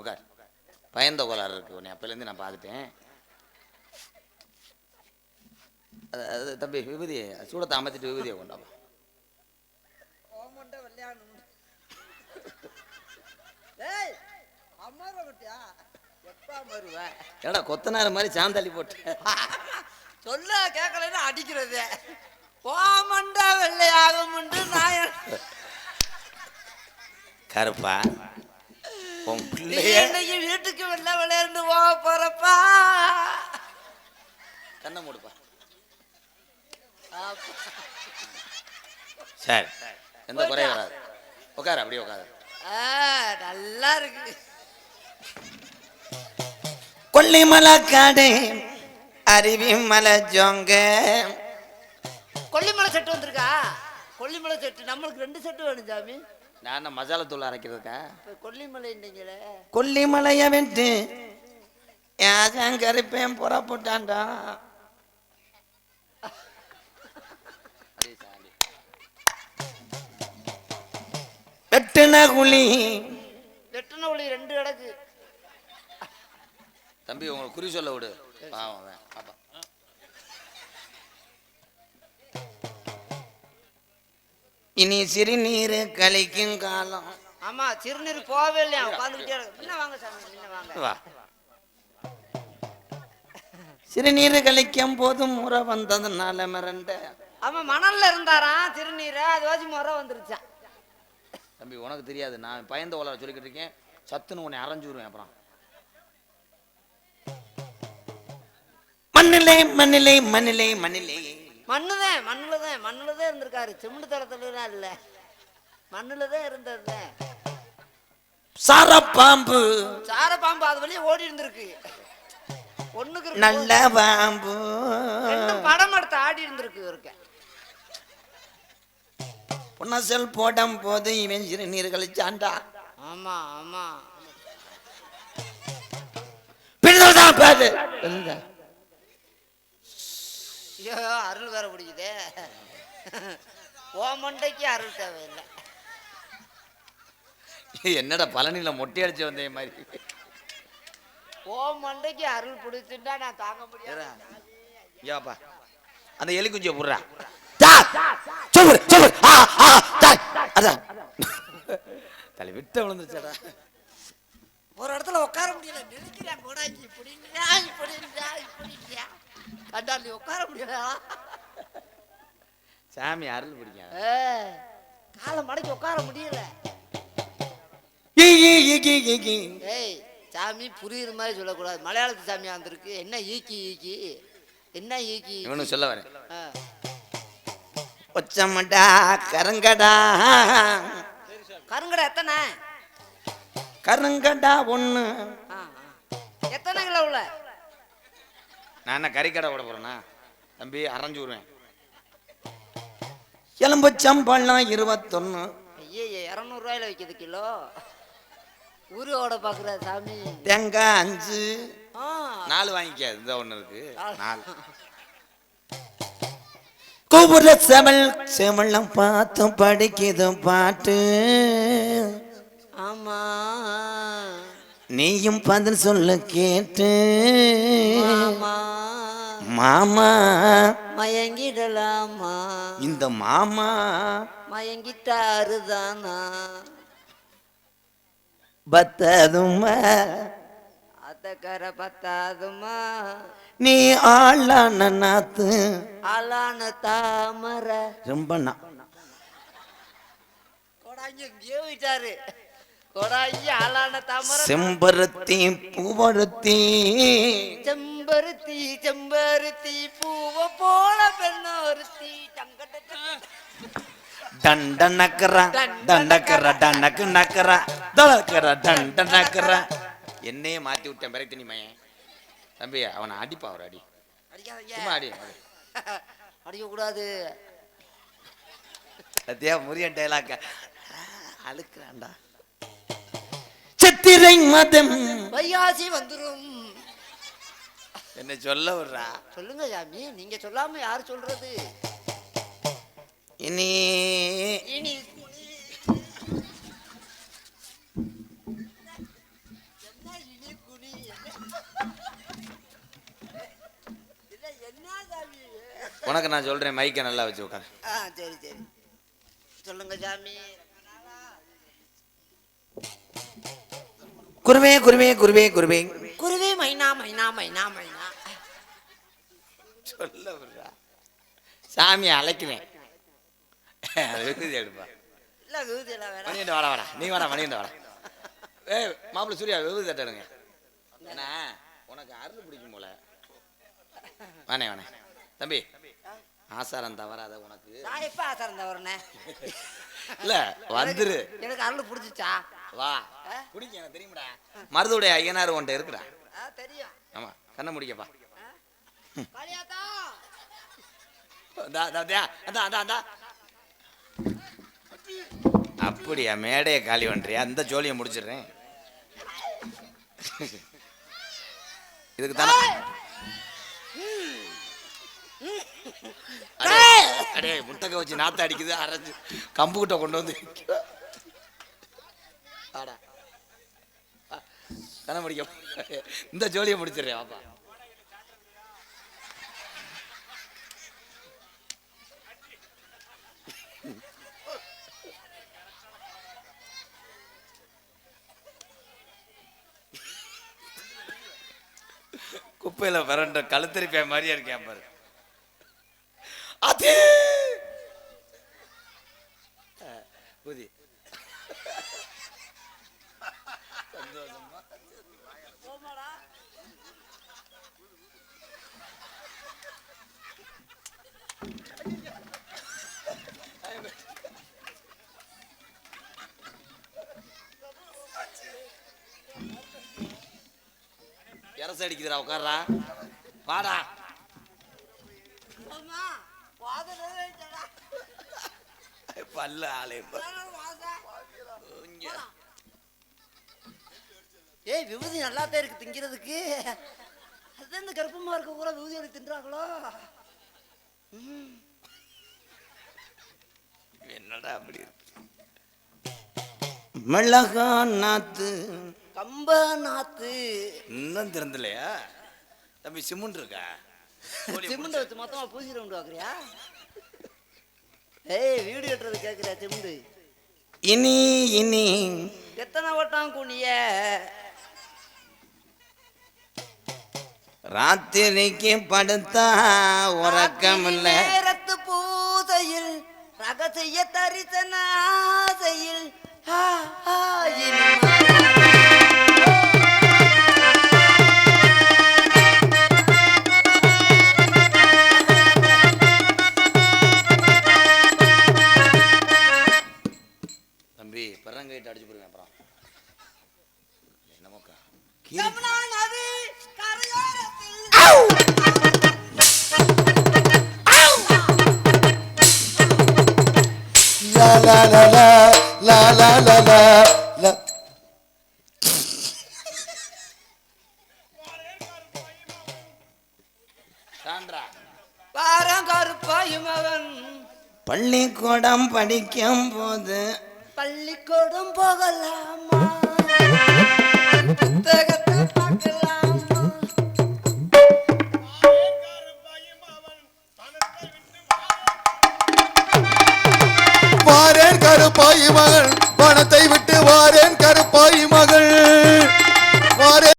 உட்கார். பயந்த கோளாறு இருக்கு உன்னை அப்போலேருந்து நான் பார்த்துட்டேன். அது தம்பி விபூதி சூடத்தை அமர்த்திட்டு விபூதியை கொண்டாப்பா ஏடா கொத்தனார் மாதிரி சாந்தாளி போட்டு. சொல்ல கேட்கலன்னு அடிக்கிறது. ஓமண்டா வெள்ளையாகும் நான் கருப்பா உன் நீ பிள்ளைய இன்னைக்கு வீட்டுக்கு வெளில விளையாண்டு போக போறப்பா. கண்ணை மூடுப்பா. சரி எந்த குறையும் வராது. உட்காரு அப்படியே உட்காரு. ஆ, நல்லா இருக்கு. கொல்லிமலை காடு அருவி மலை ஜோங்க. கொல்லிமலை செட்டு வந்திருக்கா? கொல்லிமலை செட்டு நம்மளுக்கு ரெண்டு செட்டு வேணும் சாமி. நான் மசாலா தூள் அரைக்கிறதுக்கா? கொல்லிமலைன்றீங்களே கொல்லிமலைய விட்டு ஏன் கருப்பேன் புறப்பட்டான்டா. வெட்டுன குழி. வெட்டின ஒளி ரெண்டு கிடக்கு. தம்பி உங்களை குறி சொல்ல விடு. பாவம். பாப்பா. இனி சிறுநீர் கழிக்கும் காலம். ஆமா சிறுநீர் போகவே இல்லையா? உட்காந்துக்கிட்டே இருக்கு. வாங்க சாமி முன்ன வாங்க. வா. சிறுநீர் கழிக்கும் போதும் முறை வந்ததுனால மிரண்ட. ஆமா மணல்ல இருந்தாராம் திருநீரை அது வச்சு முறை வந்துருச்சான் தம்பி உனக்கு தெரியாது. நான் பயந்த உலக சொல்லிக்கிட்டு இருக்கேன். சத்துன்னு உன்னை அரைஞ்சு விடுவேன் அப்புறம். மண்ணிலே மண்ணிலே மண்ணிலே மண்ணிலே. மண்ணுதான் மண்ணுலதான் மண்ணுலதான் இருந்திருக்காரு. சிமெண்ட் தளத்துலலாம் இல்ல. மண்ணுலதான் இருந்தது சாரப்பாம்பு. சார பாம்பு அது வழியே ஓடி இருந்திருக்கு. ஒண்ணுக்கு. நல்ல பாம்பு. படம் எடுத்து ஆடி இருந்திருக்கு இருக்க புனசல் போடும் போது இவன் சிறுநீர் கழிச்சான்டா ஆமா ஆமா. பின்னதான் பாரு ஐயோ அருள் வேற பிடிக்குதே. ஓ மண்டைக்கு அருள் தேவையில்லை. என்னடா பழனியில மொட்டை அடிச்சு வந்தே மாதிரி. ஓ மண்டைக்கு அருள் பிடிச்சுட்டா நான் தாங்க முடியாது. அந்த எலி குஞ்சியை புடுறா சூப்பர் சூப்பர் ஆ ஆ அதான். தலை விட்ட விழுந்துச்சடா ஒரு இடத்துல உட்கார முடியல. நெருக்கிறான் இப்படின்றா இப்படின்றா கண்டாலி உட்கார முடியல. சாமி அருள் பிடிக்கும் காலை மடக்கி உட்கார முடியல. ஏய் சாமி புரியுற மாதிரி சொல்லக்கூடாது. மலையாளத்து சாமியா வந்திருக்கு. என்ன ஈக்கி ஈக்கி? என்ன ஈக்கி? இவனு சொல்ல வரேன். ஒச்சமடா கருங்கடா. கருங்கடை எத்தனை? கருங்கடா ஆ. எத்தனை கிலோ உள்ள? நான் என்ன கறிக்கடை விட போறேனா? தம்பி அரைஞ்சு விடுவேன். எலும்பு சம்பளம் இருபத்தொன்னு. ஐயே இரநூறுவாயில விற்கிது கிலோ. ஊரோட பார்க்குற சாமி. தேங்காய் அஞ்சு. ஆ. நாலு வாங்கிக்க இந்த ஒண்ணு இருக்கு. நாலு. நாலு கூபுர செவல் செவளம் பார்த்து படிக்குது பாட்டு. ஆமா. நீயும் பதில் சொல்ல கேட்டு. ஆமா. மாமா. மயங்கிடலாமா? இந்த மாமா. மயங்கிட்டாருதானா? பத்ததுமா அத்தக்கரை பத்தாதுமா நீ ஆளான நாத்து. அலான தாமரை. ரொம்ப விட்டாரு கொடாங்க அலான தாமரை. செம்பருத்தி பூவருத்தி. செம்பருத்தி செம்பருத்தி பூவ போல பெண்ணொருத்தி தங்கட்ட டன் நக்கற டண்டக்கற டனக்கு நக்கற தலக்கற டன் நக்கற என்னையே மாத்தி விட்டேன் பிறகு நீ மையன் தம்பி அவனை அடிப்பா அவர் அடி சும்மா அடி அடி. அடிக்க கூடாது சத்தியா முரியன் டைலாக்க அழுக்குறான்டா சித்திரை மதம் வைகாசி வந்துரும் என்ன சொல்ல விடுறா. சொல்லுங்க சாமி நீங்க சொல்லாம யாரு சொல்றது? இனி இனி உனக்கு நான் சொல்றேன் மைக்கை நல்லா வச்சு உட்காரு. ஆ சரி சரி. சொல்லுங்க சாமி. குருவே குருவே குருவே குருவே. குருவே மைனா மைனா மைனா மைனா. சொல்ல விடுறா. சாமி அழைக்கிறேன். அது விருது எடுப்பா. இல்ல வேற மணியண்ட வாடா வாடா. நீ வாடா மணியண்ட வாடா. ஏய் மாப்பிள்ள சூர்யா விருது தட்டடுங்க என்ன உனக்கு அருள் பிடிக்கும் போல. வானே வானே தம்பி ஆசாரம் தவறாத உனக்கு. நான் எப்ப ஆசாரம் தவறனே? இல்ல வந்துரு. எனக்கு அருள் பிடிச்சிச்சா? வா. பிடிக்கும் எனக்கு தெரியுமாடா. மருதுடைய ஐயனார் உன்ட்ட இருக்குடா. ஆ தெரியும். ஆமா கண்ணை முடிக்கப்பா. அப்படியா மேடையை காலி பண்றியா? அந்த ஜோலியை முடிச்சிடுறேன். இதுக்கு தானே? அடே, அடே முட்டை வச்சு நாத்த அடிக்குது அரைச்சு கம்பு கிட்ட கொண்டு வந்து ஆடா கண்ண முடிக்க. இந்த ஜோலியை முடிச்சிடுறேன் வாப்பா. குப்பையில பிறண்ட கழுத்தரிப்பே மாதிரியா இருக்கேன் பாரு. அது! புதி இரச அடிக்குதுடா உட்கார்றா வாடா. பல்ல இங்க. ஏய் விபூதி நல்லா தான் இருக்கு திங்கிறதுக்கு. அதுதான் இந்த கருப்பமா இருக்க கூட விபூதி எடுத்து தின்றாங்களோ? என்னடா அப்படி இருக்கு? மிளகா நாத்து கம்ப நாத்து இன்னும் திறந்தலையா? தம்பி சிமெண்ட் இருக்கா? சிமெண்ட் வச்சு மொத்தமா பூசி ரவுண்டு வாக்குறியா? ஏய் வீடு கட்டுறது கேக்குறியா சிமெண்ட் இனி இனி. எத்தனை வட்டம் குனிய? ராத்திரிக்கு படுத்தா உறக்கம் இல்ல நேரத்து பூதையில் ரகசிய தரிசனாசையில். ஆ, ஆ, பெறங்கைட்டு அடிச்சு போடுவேன் அப்புறம். என்னமோக்கா? யமுனா நதி கரையோரத்தில் La la la la la la la la la. சான்றா. பாரங்கருப்பாயும் அவன். பள்ளிக்கூடம் படிக்கும் போது பள்ளிக்கூடம் போகலாமா?